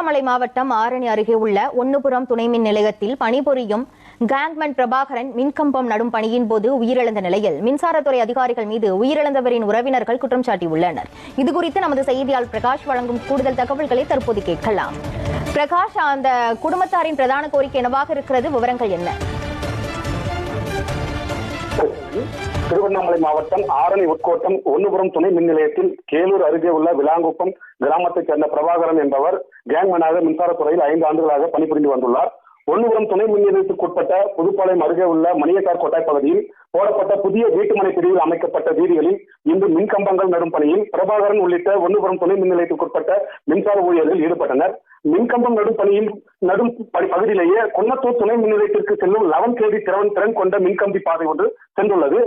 திருவண்ணாமலை மாவட்டம் ஆரணி அருகே உள்ள ஒன்னுபுரம் துணை மின் நிலையத்தில் பணிபுரியும் கேங்மன் பிரபாகரன் மின்கம்பம் நடும் பணியின் போது உயிரிழந்த நிலையில் மின்சாரத்துறை அதிகாரிகள் மீது உயிரிழந்தவரின் உறவினர்கள் குற்றம் சாட்டியுள்ளனர். இதுகுறித்து நமது செய்தியாளர் பிரகாஷ் வழங்கும் கூடுதல் தகவல்களை தற்போது கேட்கலாம். பிரகாஷ் அந்த குடும்பத்தாரின் பிரதான கோரிக்கை என்னவாக இருக்கிறது? விவரங்கள் என்ன? திருவண்ணாமலை மாவட்டம் ஆரணி உட்கோட்டம் ஒன்னுபுரம் துணை மின் நிலையத்தில் கேலூர் அருகே உள்ள விலாங்குப்பம் கிராமத்தைச் சேர்ந்த பிரபாகரன் என்பவர் கேங்மேனாக மின்சாரத்துறையில் ஐந்து ஆண்டுகளாக பணிபுரிந்து வந்துள்ளார். ஒன்னுபுரம் துணை மின் நிலையத்திற்குட்பட்ட புதுப்பாளையம் அருகே உள்ள மணியக்கார் கொட்டாய் பகுதியில் போடப்பட்ட புதிய வீட்டுமனை பிரிவில் அமைக்கப்பட்ட வீதிகளில் இன்று மின்கம்பங்கள் நடும் பணியில் பிரபாகரன் உள்ளிட்ட ஒன்னுபுரம் துணை மின் நிலையத்திற்குட்பட்ட மின்சார ஊழியர்கள் ஈடுபட்டனர். மின்கம்பம் நடும் பணியில் நடும் பகுதியிலேயே குன்னத்தூர் துணை மின் நிலையத்திற்கு செல்லும் லெவன் கேவி திறன் திறன் கொண்ட மின்கம்பி பாதை ஒன்று சென்றுள்ளது.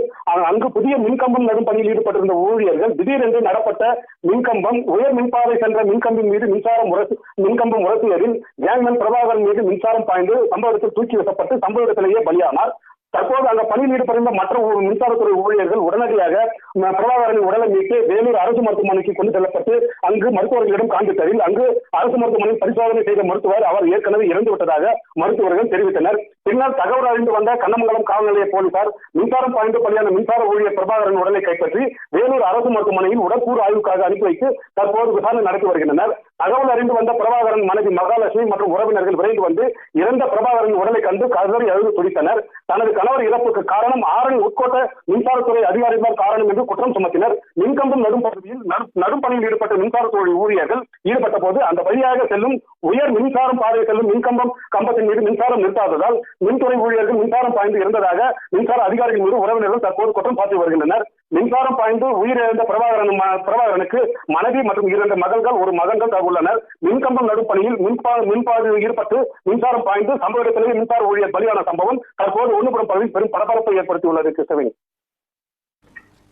அங்கு புதிய மின்கம்பம் நடும் பணியில் ஈடுபட்டிருந்த ஊழியர்கள் திடீரென்று நடப்பட்ட மின்கம்பம் உயர் மின்பாதை சென்ற மின்கம்பின் மீது மின்சாரம் உரசி மின்கம்பம் முரசியதில் கேங்மன் பிரபாகரன் மீது மின்சாரம் பாய்ந்து சம்பவத்தில் தூக்கி வீசப்பட்டு சம்பவ இடத்திலேயே பலியானார். தற்போது அங்க பணியில் ஈடுபட்டிருந்த மற்ற மின்சாரத்துறை ஊழியர்கள் உடனடியாக பிரபாகரனின் உடலை மீட்டு வேலூர் அரசு மருத்துவமனைக்கு கொண்டு செல்லப்பட்டு அங்கு மருத்துவர்களிடம் காண்பித்ததில் அங்கு அரசு மருத்துவமனையில் பரிசோதனை செய்த மருத்துவர் அவர் ஏற்கனவே இறந்து விட்டதாக மருத்துவர்கள் தெரிவித்தனர். பின்னர் தகவல் அறிந்து வந்த கண்ணமங்கலம் காவல் நிலைய போலீசார் மின்சாரம் பாய்ந்து பலியான மின்சார ஊழியர் பிரபாகரன் உடலை கைப்பற்றி வேலூர் அரசு மருத்துவமனையில் உடற்கூறு ஆய்வுக்காக அனுப்பி வைத்து தற்போது விசாரணை நடத்தி வருகின்றனர். தகவல் அறிந்து வந்த பிரபாகரன் மனைவி மகாலட்சுமி மற்றும் உறவினர்கள் விரைந்து வந்து இறந்த பிரபாகரன் உடலை கண்டு கதறி அழுது துடித்தனர். தனது கணவர் இறப்புக்கு காரணம் ஆரணி உட்கோட்ட மின்சாரத்துறை அதிகாரிகள் காரணம் என்று குற்றம் சுமத்தினர். மின்கம்பம் நடும் பகுதியில் நடு- நடும் பணியில் ஈடுபட்ட மின்சாரத்துறை ஊழியர்கள் ஈடுபட்ட போது அந்த வழியாக செல்லும் உயர் மின்சாரம் பாதையில் செல்லும் மின்கம்பம் கம்பத்தின் மீது மின்சாரம் நிறுத்தாததால் மின்துறை ஊழியர்கள் மின்சாரம் பாய்ந்து இருந்ததாக மின்சார அதிகாரிகள் மீது உறவினர்கள் தற்போது குற்றம் சாட்டி வருகின்றனர். மின்சாரம் பாய்ந்து உயிரிழந்த பிரபாகரன் பிரபாகரனுக்கு மனைவி மற்றும் இரண்டு மகள்கள் ஒரு மகன்கள் உள்ளனர். மின்கம்பம் நடுப்பணியில் மின்பா மின்பாதையில் ஈடுபட்டு மின்சாரம் பாய்ந்து சம்பவ இடத்திலேயே மின்சார ஊழியர் பலியான சம்பவம் தற்போது ஒன்றுபுறம் பகுதியில் பெரும் பரபரப்பை ஏற்படுத்தியுள்ளது கிருஷ்ணவேணி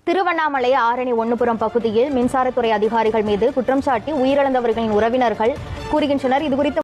திருவண்ணாமலை ஆரணி ஒன்னுபுரம் பகுதியில் மின்சாரத்துறை அதிகாரிகள் மீது குற்றம் சாட்டி உயிரிழந்தவர்களின் உறவினர்கள் கூறுகின்றனர். இதுகுறித்து